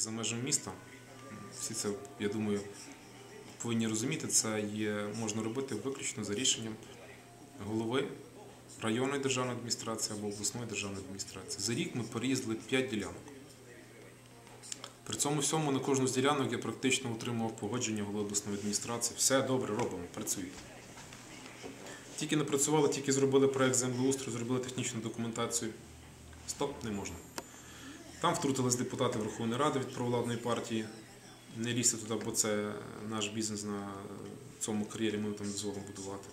за межами міста. Всі це, я думаю, повинні розуміти, це є, можна робити виключно за рішенням голови районної державної адміністрації або обласної державної адміністрації. За рік ми переїздили 5 ділянок. При цьому всьому на кожну з ділянок я практично отримував погодження голови обласної адміністрації. Все добре робимо, працюють. Тільки не працювали, тільки зробили проект землеустрою, зробили технічну документацію. Стоп, не можна. Там втрутились депутати Верховної Ради від провладної партії. Не лізьте туди, бо це наш бізнес на цьому кар'єрі, ми там дозволимо будувати.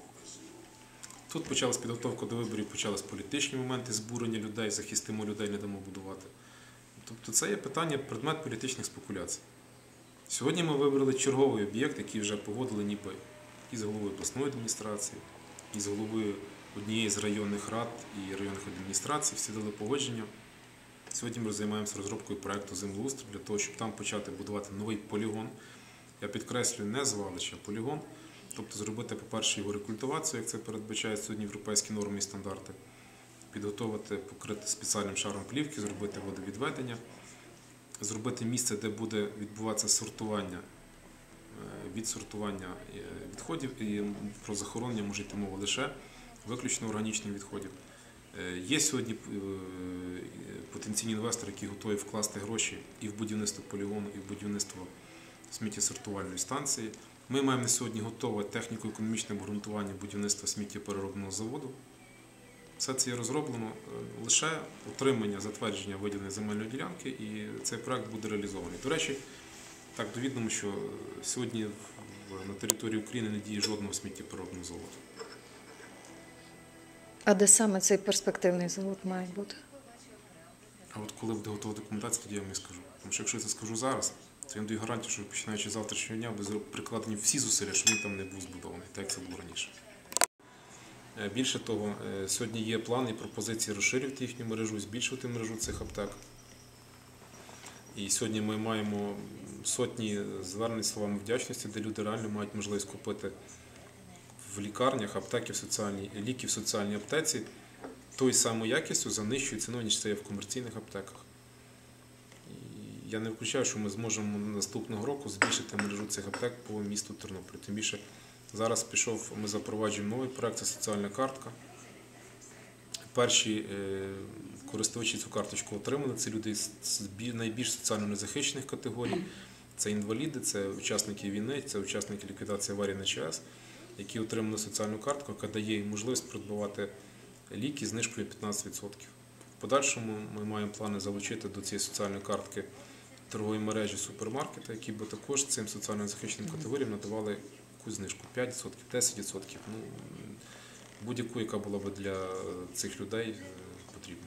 Тут почалась підготовка до виборів, почались політичні моменти, збурення людей, захистимо людей, не дамо будувати. Тобто це є питання, предмет політичних спекуляцій. Сьогодні ми вибрали черговий об'єкт, який вже погодили ніби із головою обласної адміністрації, і з головою однієї з районних рад і районних адміністрацій, всі дали погодження. Сьогодні ми займаємося розробкою проекту землеустрою для того, щоб там почати будувати новий полігон. Я підкреслюю, не звалище, а полігон. Тобто зробити, по-перше, його рекультивацію, як це передбачають сьогодні європейські норми і стандарти, підготувати, покрити спеціальним шаром плівки, зробити водовідведення, зробити місце, де буде відбуватися сортування, е, відсортування е, відходів і про захоронення може йти мова лише виключно органічних відходів. Е, Є сьогодні е, потенційні інвестори, які готові вкласти гроші і в будівництво полігону, і в будівництво сміттєсортувальної станції. Ми маємо на сьогодні готове техніко-економічне обґрунтування будівництва сміттєпереробного заводу. Все це є розроблено е, лише отримання затвердження виділеної земельної ділянки, і цей проект буде реалізований. До речі, так довідомо, що сьогодні на території України не діє жодного сміттєпереробного заводу. А де саме цей перспективний завод має бути? А от коли буде готова документація, тоді я вам і скажу. Тому що якщо я це скажу зараз, то я даю гарантію, що починаючи з завтрашнього дня буде прикладені всі зусилля, щоб він там не був збудований, так як це було раніше. Е, Більше того, е, сьогодні є плани і пропозиції розширювати їхню мережу, збільшувати мережу цих аптек. І сьогодні ми маємо сотні звернень словами вдячності, де люди реально мають можливість купити в лікарнях аптеки в соціальній ліки в соціальній аптеці тою самою якістю за нижчою ціною, ніж це є в комерційних аптеках. Я не виключаю, що ми зможемо наступного року збільшити мережу цих аптек по місту Тернопіль. Тим більше зараз пішов, ми запроваджуємо новий проект, це соціальна картка. Перші е, користувачі цю карточку отримали. Це люди з найбільш соціально незахищених категорій. Це інваліди, це учасники війни, це учасники ліквідації аварії на ЧАЕС, які отримали соціальну картку, яка дає їм можливість придбавати ліки знижкою 15%. В подальшому ми маємо плани залучити до цієї соціальної картки торгової мережі супермаркети, які би також цим соціально захищеним категоріям надавали якусь знижку 5%, 10%. Ну, будь-яку, яка була б для цих людей е, потрібна.